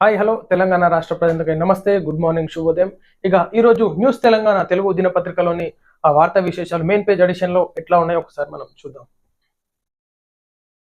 Hi hello Telangana రాష్ట్ర ప్రజలకి నమస్తే గుడ్ మార్నింగ్ శుభోదయం. ఇక ఈ రోజు న్యూస్ తెలంగాణ తెలుగు దినపత్రికలోని ఆ వార్తా విశేషాలు మెయిన్ పేజ్ ఎడిషన్లో ఎట్లా ఉన్నాయో ఒకసారి మనం చూద్దాం.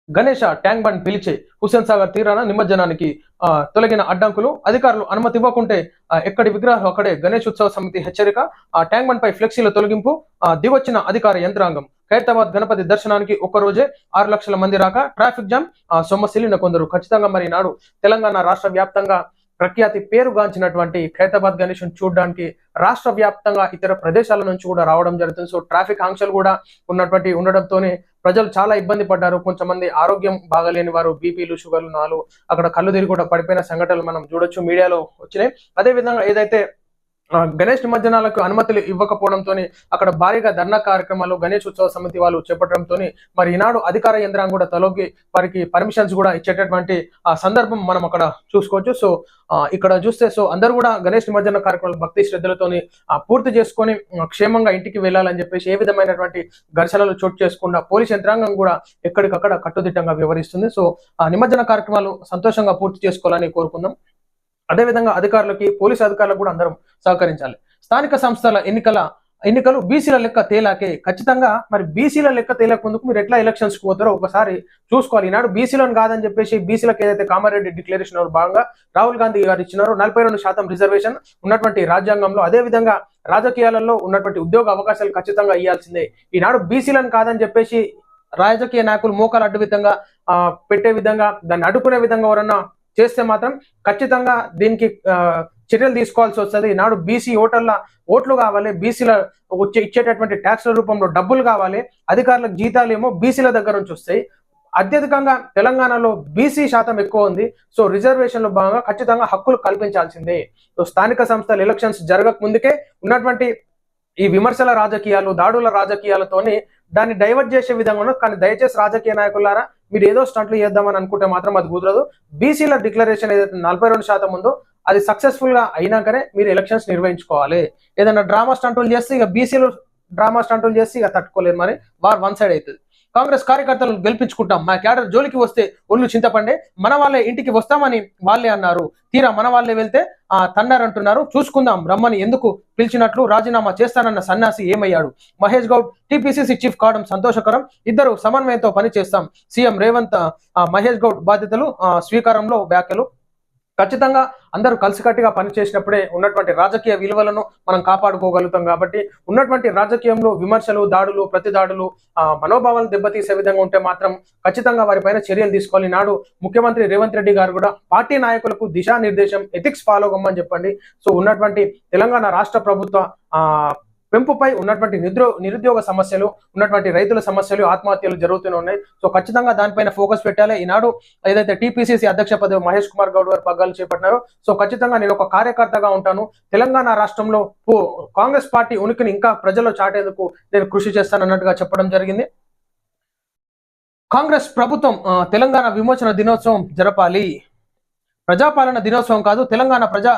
గణేష ట్యాంక్ బండ్ పిలిచే హుస్సేన్ సాగర్ తీరాన నిమజ్జనానికి ఆ, తొలగిన అడ్డంకులు అధికారులు అనుమతి ఇవ్వకుంటే ఎక్కడి విగ్రహం అక్కడే గణేష్ ఉత్సవ సమితి హెచ్చరిక ఆ ట్యాంక్ బండ్ పై ఫ్లెక్సీల తొలగింపు దివచ్చిన దిగొచ్చిన అధికార యంత్రాంగం ఖైరతాబాద్ గణపతి దర్శనానికి ఒక్క రోజే ఆరు లక్షల మంది రాక ట్రాఫిక్ జామ్ ఆ, సొమ్మసిల్లిన కొందరు ఖచ్చితంగా మరి నాడు తెలంగాణ రాష్ట్ర వ్యాప్తంగా ప్రఖ్యాతి పేరుగాంచినటువంటి ఖైరతాబాద్ గణేష్ చూడడానికి రాష్ట్ర వ్యాప్తంగా ఇతర ప్రదేశాల నుంచి కూడా రావడం జరుగుతుంది. సో ట్రాఫిక్ ఆంక్షలు కూడా ఉన్నటువంటి ఉండడంతోనే ప్రజలు చాలా ఇబ్బంది పడ్డారు. కొంతమంది ఆరోగ్యం బాగలేని వారు బీపీలు షుగర్లు నాలు అక్కడ కళ్ళు తిరిగి కూడా పడిపోయిన సంఘటనలు మనం చూడొచ్చు. మీడియాలో వచ్చినాయి. అదే విధంగా ఏదైతే గణేష్ నిమజ్జనాలకు అనుమతులు ఇవ్వకపోవడంతో అక్కడ భారీగా ధర్నా కార్యక్రమాలు గణేష్ ఉత్సవ సమితి వాళ్ళు చేపట్టడంతో మరి ఈనాడు అధికార యంత్రాంగం కూడా తలోకి వారికి పర్మిషన్స్ కూడా ఇచ్చేటటువంటి ఆ సందర్భం మనం అక్కడ చూసుకోవచ్చు. సో ఆ, ఇక్కడ చూస్తే సో అందరూ కూడా గణేష్ నిమజ్జన కార్యక్రమాలు భక్తి శ్రద్ధలతోని ఆ, పూర్తి చేసుకొని క్షేమంగా ఇంటికి వెళ్ళాలని చెప్పేసి ఏ విధమైనటువంటి ఘర్షణలు చోటు చేసుకుండా పోలీస్ యంత్రాంగం కూడా ఎక్కడికక్కడ కట్టుదిట్టంగా వ్యవహరిస్తుంది సో ఆ నిమజ్జన కార్యక్రమాలు సంతోషంగా పూర్తి చేసుకోవాలని కోరుకుందాం. అదేవిధంగా అధికారులకి పోలీసు అధికారులకు కూడా అందరం సహకరించాలి. స్థానిక సంస్థల ఎన్నికల ఎన్నికలు బీసీల లెక్క తేలాకే ఖచ్చితంగా మరి బీసీల లెక్క తేలక ముందుకు మీరు ఎట్లా ఎలక్షన్స్కు పోతారో ఒకసారి చూసుకోవాలి. ఈనాడు బీసీలను కాదని చెప్పేసి బీసీలకు ఏదైతే కామారెడ్డి డిక్లరేషన్ భాగంగా రాహుల్ గాంధీ గారు ఇచ్చినారో నలభై రెండు శాతం రిజర్వేషన్ ఉన్నటువంటి రాజ్యాంగంలో అదే విధంగా రాజకీయాలలో ఉన్నటువంటి ఉద్యోగ అవకాశాలు ఖచ్చితంగా ఇవ్వాల్సిందే ఈనాడు బీసీలను కాదని చెప్పేసి రాజకీయ నాయకులు మోకాలు అడ్డు విధంగా పెట్టే విధంగా దాన్ని అడ్డుకునే విధంగా ఎవరన్నా చేస్తే మాత్రం ఖచ్చితంగా దీనికి చర్యలు తీసుకోవాల్సి వస్తుంది. నాడు బీసీ ఓటర్ల ఓట్లు కావాలి బీసీల వచ్చే ఇచ్చేటటువంటి ట్యాక్స్ల రూపంలో డబ్బులు కావాలి అధికారులకు జీతాలు ఏమో బీసీల దగ్గర నుంచి వస్తాయి. అత్యధికంగా తెలంగాణలో బీసీ శాతం ఎక్కువ ఉంది. సో రిజర్వేషన్లో భాగంగా ఖచ్చితంగా హక్కులు కల్పించాల్సిందే. సో స్థానిక సంస్థల ఎలక్షన్స్ జరగక ముందుకే ఉన్నటువంటి ఈ విమర్శల రాజకీయాలు దాడుల రాజకీయాలతోని దాన్ని డైవర్ట్ చేసే విధంగా కానీ దయచేసి రాజకీయ నాయకులారా మీరు ఏదో స్టంట్లు చేద్దామని అనుకుంటే మాత్రం అది కుదరదు. బీసీల డిక్లరేషన్ ఏదైతే నలభై రెండు శాతం ఉందో అది సక్సెస్ఫుల్గా అయినాకనే మీరు ఎలక్షన్స్ నిర్వహించుకోవాలి. ఏదైనా డ్రామా స్టంట్లు చేస్తే ఇక బీసీలు డ్రామా స్టంట్లు చేస్తే ఇక తట్టుకోలేరు మరి. వార్ వన్ సైడ్ అవుతుంది. కాంగ్రెస్ కార్యకర్తలను గెలిపించుకుంటాం. మా క్యాడర్ జోలికి వస్తే ఒళ్ళు చింతపండే మన వాళ్ళే ఇంటికి వస్తామని వాళ్ళే అన్నారు. తీరా మన వాళ్ళే వెళ్తే ఆ తన్నారంటున్నారు చూసుకుందాం రమ్మని ఎందుకు పిలిచినట్లు రాజీనామా చేస్తానన్న సన్యాసి ఏమయ్యాడు? మహేష్ గౌడ్ టీపీసీసీ చీఫ్ కావడం సంతోషకరం. ఇద్దరు సమన్వయంతో పనిచేస్తాం. సీఎం రేవంత్ ఆ, మహేష్ గౌడ్ బాధ్యతలు స్వీకారంలో వ్యాఖ్యలు. ఖచ్చితంగా అందరూ కలిసికట్టుగా పనిచేసినప్పుడే ఉన్నటువంటి రాజకీయ విలువలను మనం కాపాడుకోగలుగుతాం కాబట్టి ఉన్నటువంటి రాజకీయంలో విమర్శలు దాడులు ప్రతి దాడులు మనోభావాలు దెబ్బతీసే విధంగా ఉంటే మాత్రం ఖచ్చితంగా వారిపైన చర్యలు తీసుకోవాలి. నాడు ముఖ్యమంత్రి రేవంత్ రెడ్డి గారు కూడా పార్టీ నాయకులకు దిశానిర్దేశం ఎథిక్స్ ఫాలో కమ్మని చెప్పండి. సో ఉన్నటువంటి తెలంగాణ రాష్ట్ర ప్రభుత్వ ఆ పెంపుపై ఉన్నటువంటి నిద్రో నిరుద్యోగ సమస్యలు ఉన్నటువంటి రైతుల సమస్యలు ఆత్మహత్యలు జరుగుతూనే ఉన్నాయి. సో ఖచ్చితంగా దానిపైన ఫోకస్ పెట్టాలి. ఈనాడు ఏదైతే టీపీసీసీ అధ్యక్ష పదవి మహేష్ కుమార్ గౌడ్ గారు పగ్గాలు చేపట్టినారో సో ఖచ్చితంగా నేను ఒక కార్యకర్తగా ఉంటాను. తెలంగాణ రాష్ట్రంలో కాంగ్రెస్ పార్టీ ఉనికిని ఇంకా ప్రజల్లో చాటేందుకు నేను కృషి చేస్తానన్నట్టుగా చెప్పడం జరిగింది. కాంగ్రెస్ ప్రభుత్వం తెలంగాణ విమోచన దినోత్సవం జరపాలి. ప్రజాపాలన దినోత్సవం కాదు తెలంగాణ ప్రజా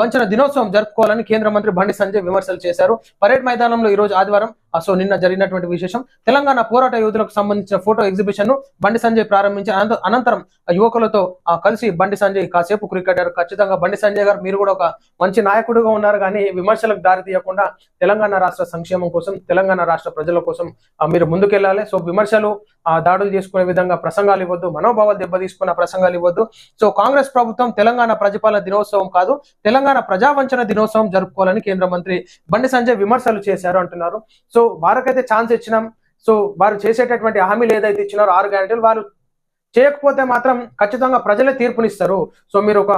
వంచన దినోత్సవం జరుపుకోవాలని కేంద్ర మంత్రి బండి సంజయ్ విమర్శలు చేశారు. పరేడ్ మైదానంలో ఈ రోజు ఆదివారం సో నిన్న జరిగినటువంటి విశేషం. తెలంగాణ పోరాట యోధులకు సంబంధించిన ఫోటో ఎగ్జిబిషన్ను బండి సంజయ్ ప్రారంభించి అనంతరం యువకులతో కలిసి బండి సంజయ్ కాసేపు క్రికెటర్ ఖచ్చితంగా బండి సంజయ్ గారు మీరు కూడా ఒక మంచి నాయకుడుగా ఉన్నారు కానీ విమర్శలకు దారి తీయకుండా తెలంగాణ రాష్ట్ర సంక్షేమం కోసం తెలంగాణ రాష్ట్ర ప్రజల కోసం మీరు ముందుకెళ్ళాలి సో విమర్శలు దాడులు చేసుకునే విధంగా ప్రసంగాలు ఇవ్వద్దు మనోభావాలు దెబ్బతీసుకున్న ప్రసంగాలు ఇవ్వద్దు. సో కాంగ్రెస్ ప్రభుత్వం తెలంగాణ ప్రజాపాలన దినోత్సవం కాదు తెలంగాణ ప్రజావంచన దినోత్సవం జరుపుకోవాలని కేంద్ర మంత్రి బండి సంజయ్ విమర్శలు చేశారు అంటున్నారు. సో సో వారికైతే ఛాన్స్ ఇచ్చినాం. సో వారు చేసేటటువంటి హామీలు ఏదైతే ఇచ్చినారో ఆరు గ్యారెంటీలు వారు చేయకపోతే మాత్రం ఖచ్చితంగా ప్రజలే తీర్పునిస్తారు. సో మీరు ఒక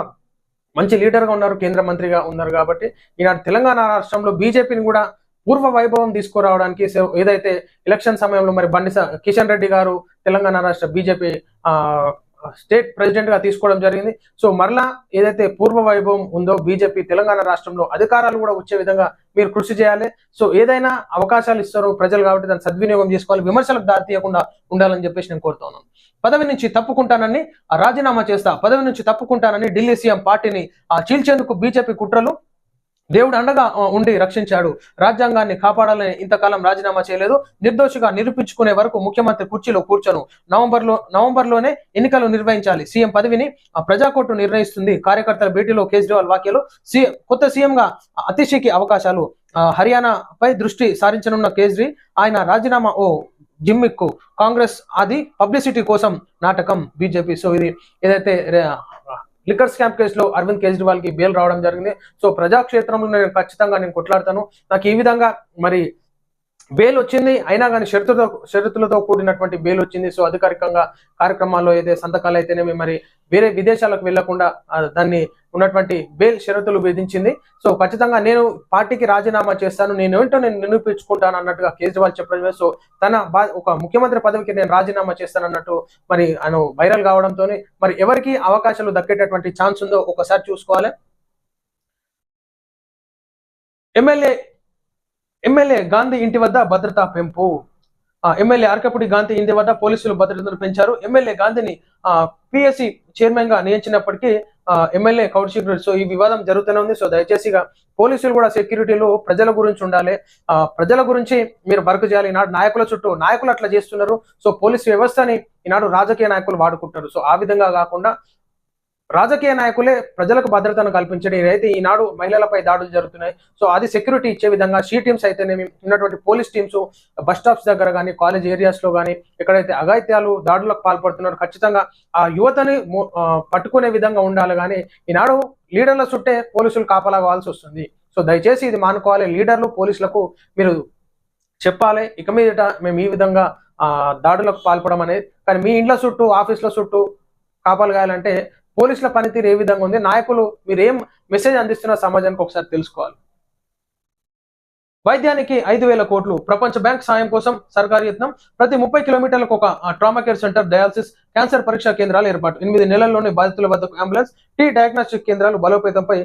మంచి లీడర్గా ఉన్నారు కేంద్ర మంత్రిగా ఉన్నారు కాబట్టి ఈనాడు తెలంగాణ రాష్ట్రంలో బీజేపీని కూడా పూర్వ వైభవం తీసుకురావడానికి ఏదైతే ఎలక్షన్ సమయంలో మరి బండి స- కిషన్ రెడ్డి గారు తెలంగాణ రాష్ట్ర బీజేపీ స్టేట్ ప్రెసిడెంట్గా తీసుకోవడం జరిగింది. సో మరలా ఏదైతే పూర్వ వైభవం ఉందో బీజేపీ తెలంగాణ రాష్ట్రంలో అధికారాలు కూడా వచ్చే విధంగా మీరు కృషి చేయాలి. సో ఏదైనా అవకాశాలు ఇస్తారు ప్రజలు కాబట్టి దాన్ని సద్వినియోగం చేసుకోవాలి. విమర్శలకు దారి తీయకుండా ఉండాలని చెప్పేసి నేను కోరుతున్నాను పదవి నుంచి తప్పుకుంటానని ఆ రాజీనామా చేస్తా పదవి నుంచి తప్పుకుంటానని ఢిల్లీ సీఎం పార్టీని ఆ చీల్చేందుకు బీజేపీ కుట్రలు దేవుడు అండగా ఉండి రక్షించాడు. రాజ్యాంగాన్ని కాపాడాలని ఇంతకాలం రాజీనామా చేయలేదు. నిర్దోషిగా నిరూపించుకునే వరకు ముఖ్యమంత్రి కుర్చీలో కూర్చొను. నవంబర్లో నవంబర్లోనే ఎన్నికలు నిర్వహించాలి. సీఎం పదవిని ప్రజాకోర్టు నిర్ణయిస్తుంది. కార్యకర్తల భేటీలో కేజ్రీవాల్ వ్యాఖ్యలు. సీఎం కొత్త సీఎంగా అతిశీకి అవకాశాలు. హర్యానాపై దృష్టి సారించనున్న కేజ్రీ ఆయన రాజీనామా ఓ జిమ్మిక్కు కాంగ్రెస్ అది పబ్లిసిటీ కోసం నాటకం. బీజేపీ సో ఇది. ఏదైతే లిక్కర్ స్కామ్ కేసులో అరవింద్ కేజ్రీవాల్కి బెయిల్ రావడం జరిగింది. సో ప్రజాక్షేత్రంలో నేను ఖచ్చితంగా నేను కొట్లాడతాను. నాకు ఈ విధంగా మరి బెయిల్ వచ్చింది అయినా కానీ షరతులతో షరతులతో కూడినటువంటి బెయిల్ వచ్చింది. సో అధికారికంగా కార్యక్రమాల్లో అయితే సంతకాలు అయితేనేమి మరి వేరే విదేశాలకు వెళ్ళకుండా దాన్ని ఉన్నటువంటి బెయిల్ షరతులు విధించింది. సో ఖచ్చితంగా నేను పార్టీకి రాజీనామా చేస్తాను. నేను ఏంటో నేను నిరూపించుకుంటాను అన్నట్టుగా కేజ్రీవాల్ చెప్పడం సో తన ఒక ముఖ్యమంత్రి పదవికి నేను రాజీనామా చేస్తాను అన్నట్టు మరి ఆయన వైరల్ కావడంతో మరి ఎవరికి అవకాశాలు దక్కేటటువంటి ఛాన్స్ ఉందో ఒకసారి చూసుకోవాలి. ఎమ్మెల్యే ఎమ్మెల్యే గాంధీ ఇంటి వద్ద భద్రతా పెంపు. ఆ, ఎమ్మెల్యే అరకపుడి గాంధీ ఇంటి వద్ద పోలీసులు భద్రతను పెంచారు. ఎమ్మెల్యే గాంధీని పిఎస్సి చైర్మన్గా నియమించినప్పటికీ ఆ, ఎమ్మెల్యే కౌశిక్ రెడ్డి సో ఈ వివాదం జరుగుతూనే ఉంది. సో దయచేసి పోలీసులు కూడా సెక్యూరిటీలో ప్రజల గురించి ఉండాలి. ఆ, ప్రజల గురించి మీరు వర్క్ చేయాలి. ఈనాడు నాయకుల చుట్టూ నాయకులు అట్లా చేస్తున్నారు. సో పోలీస్ వ్యవస్థని ఈనాడు రాజకీయ నాయకులు వాడుకుంటారు సో ఆ విధంగా కాకుండా రాజకీయ నాయకులే ప్రజలకు భద్రతను కల్పించడం. ఇదైతే ఈనాడు మహిళలపై దాడులు జరుగుతున్నాయి. సో అది సెక్యూరిటీ ఇచ్చే విధంగా షీ టీమ్స్ అయితేనేమి ఉన్నటువంటి పోలీస్ టీమ్స్ బస్ స్టాప్స్ దగ్గర కానీ కాలేజ్ ఏరియాస్లో కానీ ఎక్కడైతే అఘాయిత్యాలు దాడులకు పాల్పడుతున్నారు ఖచ్చితంగా ఆ యువతని పట్టుకునే విధంగా ఉండాలి కానీ ఈనాడు లీడర్ల చుట్టే పోలీసులు కాపలా కావాల్సి వస్తుంది. సో దయచేసి ఇది మానుకోవాలి. లీడర్లు పోలీసులకు మీరు చెప్పాలి. ఇక మీదట మేము ఈ విధంగా దాడులకు పాల్పడడం అనేది కానీ మీ ఇండ్ల చుట్టూ ఆఫీసుల చుట్టూ కాపాలు కాయాలంటే పోలీసుల పనితీరు ఏ విధంగా ఉంది? నాయకులు మీరు ఏం మెసేజ్ అందిస్తున్న సమాజానికి ఒకసారి తెలుసుకోవాలి. వైద్యానికి ఐదు వేల కోట్లు ప్రపంచ బ్యాంక్ సాయం కోసం సర్కారు యత్నం ప్రతి ముప్పై కిలోమీటర్లకు ఒక trauma care centre dialysis cancer పరీక్షా కేంద్రాలు ఏర్పాటు. ఎనిమిది నెలల్లోనే బాధితుల వద్దకు అంబులెన్స్ టీ డయాగ్నోస్టిక్ కేంద్రాలు బలోపేతంపై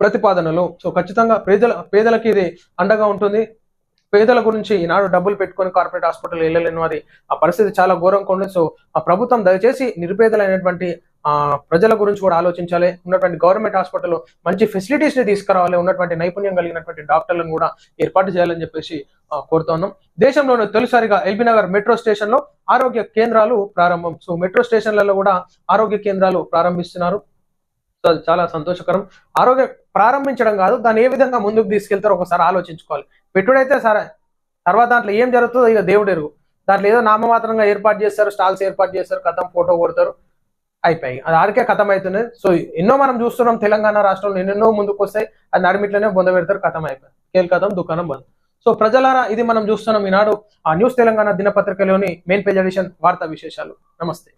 ప్రతిపాదనలు. సో ఖచ్చితంగా పేదల పేదలకి ఇది అండగా ఉంటుంది. పేదల గురించి ఈనాడు డబ్బులు పెట్టుకొని కార్పొరేట్ హాస్పిటల్ వెళ్ళలేని వారి ఆ పరిస్థితి చాలా ఘోరంగా ఉంది. సో ఆ ప్రభుత్వం దయచేసి నిరుపేదలైనటువంటి ప్రజల గురించి కూడా ఆలోచించాలి. ఉన్నటువంటి గవర్నమెంట్ హాస్పిటల్ మంచి ఫెసిలిటీస్ని తీసుకురావాలి. ఉన్నటువంటి నైపుణ్యం కలిగినటువంటి డాక్టర్లను కూడా ఏర్పాటు చేయాలని చెప్పేసి ఆ, కోరుతున్నాం. దేశంలోనే తొలిసారిగా ఎల్బీ నగర్ మెట్రో స్టేషన్లో ఆరోగ్య కేంద్రాలు ప్రారంభం. సో మెట్రో స్టేషన్లలో కూడా ఆరోగ్య కేంద్రాలు ప్రారంభిస్తున్నారు. సో అది చాలా సంతోషకరం. ఆరోగ్య ప్రారంభించడం కాదు దాన్ని ఏ విధంగా ముందుకు తీసుకెళ్తారో ఒకసారి ఆలోచించుకోవాలి. పెట్టుడైతే సరే తర్వాత దాంట్లో ఏం జరుగుతుందో ఇక దేవుడు ఎరుగు దాంట్లో ఏదో నామమాత్రంగా ఏర్పాటు చేస్తారు స్టాల్స్ ఏర్పాటు చేస్తారు కథం ఫోటో కొడతారు. అయిపోయి. అది ఆరికే కథం అవుతుంది సో ఎన్నో మనం చూస్తున్నాం తెలంగాణ రాష్ట్రంలో ఎన్నెన్నో ముందుకు వస్తాయి అది నడిమిట్లోనే బొంద పెడతారు కథం అయిపోయింది కేల్ కథం దుకాణం బంద్. సో ప్రజలారా ఇది మనం చూస్తున్నాం ఈనాడు ఆ న్యూస్ తెలంగాణ దినపత్రికలోని మెయిన్ పేజ్ ఎడిషన్ వార్తా విశేషాలు. నమస్తే.